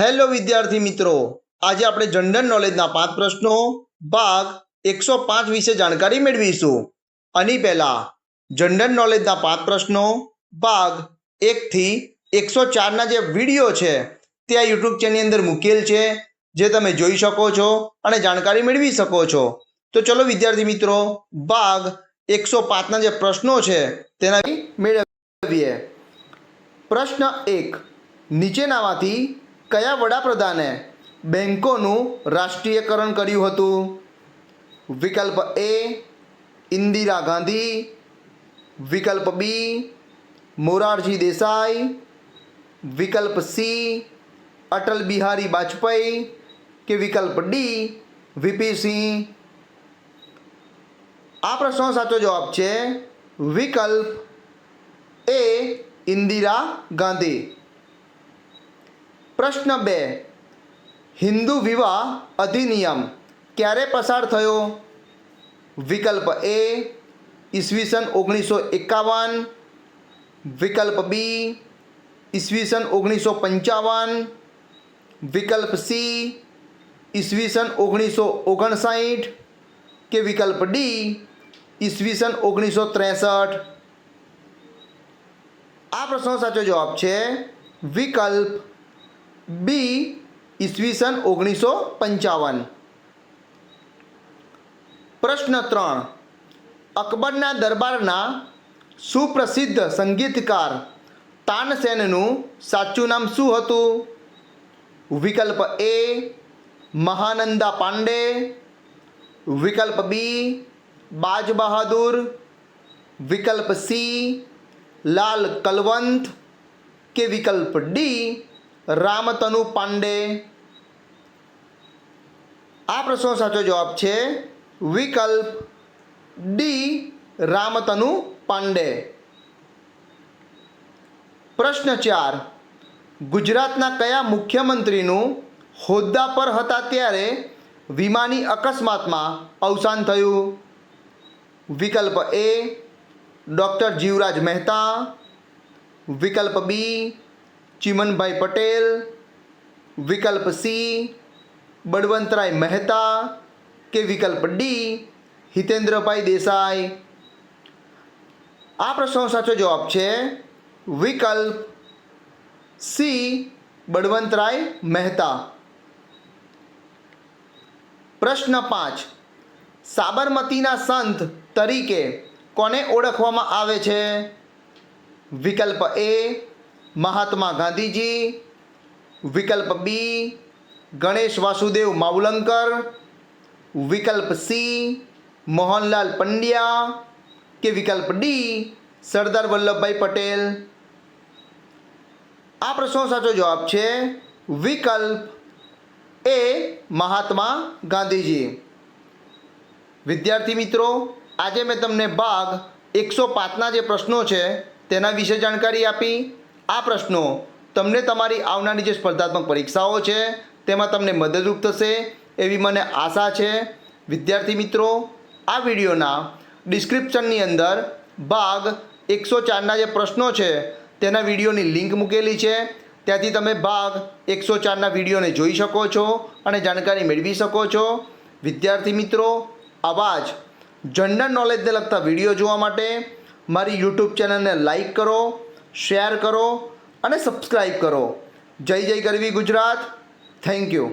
Hello વિદ્યાર્થી મિત્રો. આજે આપણે જનરલ નોલેજના પાંચ પ્રશ્નો, ભાગ એકસો પાંચ વિશે જાણકારી મેળવીશું. આની પહેલા જનરલ નોલેજના પાંચ પ્રશ્નો, ભાગ એકથી એકસો ચારના જે વીડિયો છે, તે આ યુટ્યુબ ચેનલની અંદર મૂકેલ છે, જે તમે જોઈ શકો છો અને જાણકારી મેળવી શકો છો. તો ચલો, વિદ્યાર્થી મિત્રો, ભાગ એકસો પાંચના જે પ્રશ્નો છે તેના મેળવીએ. પ્રશ્ન એક, નીચેનામાંથી કયા વડાપ્રધાને બેન્કોનું રાષ્ટ્રીયકરણ કર્યું હતું? વિકલ્પ એ ઇન્દિરા ગાંધી, વિકલ્પ બી મોરારજી દેસાઈ, વિકલ્પ સી અટલ બિહારી વાજપેયી કે વિકલ્પ ડી વીપી સિંહ? આ પ્રશ્નનો સાચો જવાબ છે વિકલ્પ એ ઇન્દિરા ગાંધી. પ્રશ્ન બે. હિન્દુ વિવાહ અધિનિયમ ક્યારે પસાર થયો? વિકલ્પ એ, ઈસવીસન ઓગણીસો એકાવન. વિકલ્પ બી, ઈસવીસન ઓગણીસો પંચાવન. વિકલ્પ સી, ઈસવીસન ઓગણીસો ઓગણસાઠ. કે વિકલ્પ ડી, ઈસવીસન ઓગણીસો ત્રેસઠ? આ પ્રશ્નનો સાચો જવાબ છે વિકલ્પ બી ઈસવીસન ઓગણીસો પંચાવન. પ્રશ્ન ત્રણ. અકબરના દરબારના સુપ્રસિદ્ધ સંગીતકાર તાનસેનનું સાચું નામ શું હતું? વિકલ્પ એ, મહાનંદા પાંડે. વિકલ્પ બી બાજ બહાદુર વિકલ્પ સી, લાલ કલવંત. કે વિકલ્પ ડી રામતનુ પાંડે. આ પ્રશ્નનો સાચો જવાબ છે વિકલ્પ ડી, રામતનુ પાંડે. પ્રશ્ન ચાર, ગુજરાતના કયા મુખ્યમંત્રીનું હોદ્દા પર હતા ત્યારે વિમાની અકસ્માતમાં અવસાન થયું? વિકલ્પ એ, ડૉક્ટર જીવરાજ મહેતા. વિકલ્પ બી ચિમનભાઈ પટેલ, વિકલ્પ સી બળવંતરાય મહેતા કે વિકલ્પ ડી હિતેન્દ્રભાઈ દેસાઈ? આ પ્રશ્નનો સાચો જવાબ છે વિકલ્પ સી બળવંતરાય મહેતા. પ્રશ્ન પાંચ. સાબરમતીના સંત તરીકે કોને ઓળખવામાં આવે છે? વિકલ્પ એ મહાત્મા ગાંધીજી, વિકલ્પ બી, ગણેશ વાસુદેવ માવલંકર, વિકલ્પ સી, મોહનલાલ પંડ્યા કે વિકલ્પ ડી, સરદાર વલ્લભભાઈ પટેલ? આ પ્રશ્નનો સાચો જવાબ છે વિકલ્પ એ મહાત્મા ગાંધીજી. વિદ્યાર્થી મિત્રો, આજે મેં તમને ભાગ એકસો પાંચના જે પ્રશ્નો છે તેના વિશે જાણકારી આપી. આ પ્રશ્નો તમને તમારી આવનારી જે સ્પર્ધાત્મક પરીક્ષાઓ છે, તેમાં તમને મદદરૂપ થશે એવી મને આશા છે. વિદ્યાર્થી મિત્રો, આ વિડીયોના ડિસ્ક્રિપ્શનની અંદર ભાગ એકસો ચારના જે પ્રશ્નો છે, તેના વિડીયોની લિંક મૂકેલી છે. ત્યાંથી તમે ભાગ એકસો ચારના વિડીયોને જોઈ શકો છો અને જાણકારી મેળવી શકો છો. વિદ્યાર્થી મિત્રો, આવા જનરલ નોલેજને લગતા વીડિયો જોવા માટે મારી યુટ્યુબ ચેનલને લાઇક કરો. શેર કરો અને સબસ્ક્રાઈબ કરો. જય જય ગરવી ગુજરાત. Thank you.